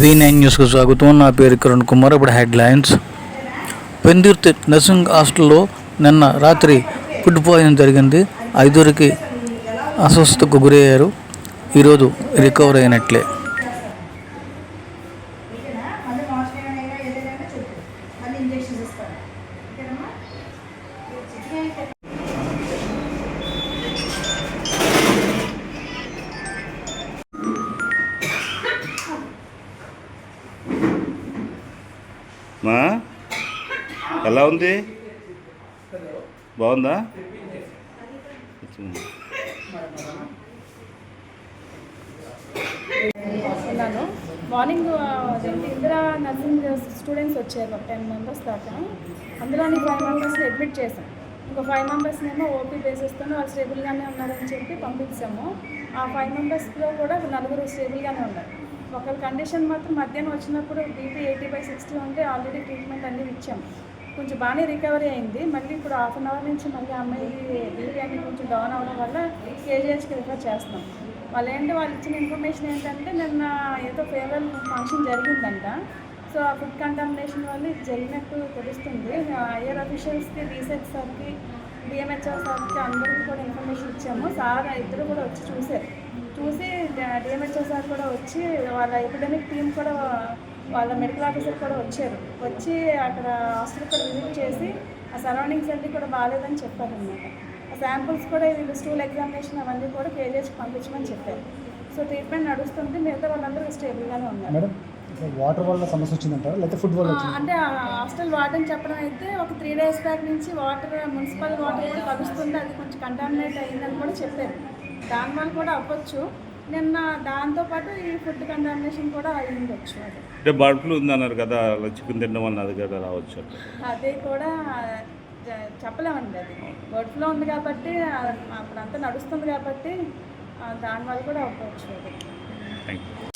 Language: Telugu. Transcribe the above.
వి నైన్ న్యూస్కు స్వాగతం. నా పేరు కిరణ్ కుమార్. ఇప్పుడు హెడ్లైన్స్. పెందుర్తి నర్సింగ్ హాస్టల్లో నిన్న రాత్రి ఫుడ్ పాయిజన్ జరిగింది. ఐదుగురికి అస్వస్థతకు గురయ్యారు. ఈరోజు రికవర్ అయినట్లే. మా? ఎలా ఉంది? బాగుందా? ఉన్నాను మార్నింగ్ అదేంటి ఇందిరా నర్సింగ్ స్టూడెంట్స్ వచ్చారు ఒక టెన్ మెంబర్స్ దాకా. అందులోని ఫైవ్ మెంబర్స్ని అడ్మిట్ చేశాం ఇంకో ఫైవ్ మెంబర్స్ని ఏమో ఓపీ బేసిస్తాను వాళ్ళు స్టేబుల్గానే ఉన్నారని చెప్పి పంపించాము. ఆ ఫైవ్ మెంబర్స్లో కూడా నలుగురు స్టేబుల్గానే ఉన్నారు. ఒకరి కండిషన్ మాత్రం మధ్యాహ్నం వచ్చినప్పుడు బీపీ ఎయిటీ బై సిక్స్టీ ఉంటే ఆల్రెడీ ట్రీట్మెంట్ అనేది ఇచ్చాం. కొంచెం బాగానే రికవరీ అయింది. మళ్ళీ ఇప్పుడు హాఫ్ అన్ అవర్ నుంచి మళ్ళీ అమ్మాయి బీపీ అనేది కొంచెం డౌన్ అవ్వడం వల్ల కేజీహెచ్కి రిఫర్ చేస్తాం వాళ్ళు ఏంటి? వాళ్ళు ఇచ్చిన ఇన్ఫర్మేషన్ ఏంటంటే నిన్న ఏదో ఫేవరల్ ఫంక్షన్ జరిగిందంట. సో ఆ ఫుడ్ కంటామినేషన్ వల్ల ఇది జరిగినట్టు తెలుస్తుంది. ఐఆర్ అఫీషియల్స్కి రీసెర్చ్ సార్కి డిఎంహెచ్ఆర్ సార్కి అందరికీ కూడా ఇన్ఫర్మేషన్ ఇచ్చాము. సార్ ఇద్దరు కూడా వచ్చి చూశారు. చూసి డిఎంహెచ్ఆర్ సార్ కూడా వచ్చి వాళ్ళ ఎపిడమిక్ టీం కూడా వాళ్ళ మెడికల్ ఆఫీసర్ కూడా వచ్చారు. వచ్చి అక్కడ హాస్పిటల్ కూడా విజిట్ చేసి ఆ సరౌండింగ్స్ అన్నీ కూడా బాగాలేదని చెప్పారనమాట ఆ శాంపుల్స్ కూడా వీళ్ళు స్టూల్ ఎగ్జామినేషన్ అవన్నీ కూడా కేజీహెచ్కి పంపించమని చెప్పారు. సో ట్రీట్మెంట్ నడుస్తుంది మిగతా వాళ్ళందరూ స్టేబుల్గానే ఉన్నారు. వాటర్ వల్ల సమస్య వచ్చిందంటారా? లేకపోతే ఫుడ్ వల్ల అంటే ఆ హాస్టల్ వార్డెన్ చెప్పడం అయితే ఒక త్రీ డేస్ బ్యాక్ నుంచి వాటర్ మున్సిపల్ వాటర్ కూడా కలుస్తుంది అది కొంచెం కంటామినేట్ అయిందని కూడా చెప్పారు. దానివల్ల కూడా అవ్వచ్చు. నిన్న దాంతోపాటు ఈ ఫుడ్ కంటామినేషన్ కూడా అయి ఉండొచ్చు అది అంటే బర్డ్ ఫ్లూ ఉందన్నారు కదా అలా చికెన్ తినడం వల్ల అది కదా రావచ్చు అదే కూడా చెప్పలేమండి అది. బర్డ్ ఫ్లో ఉంది కాబట్టి అప్పుడంతా నడుస్తుంది కాబట్టి దానివల్ల కూడా అవ్వచ్చు అది. Thank you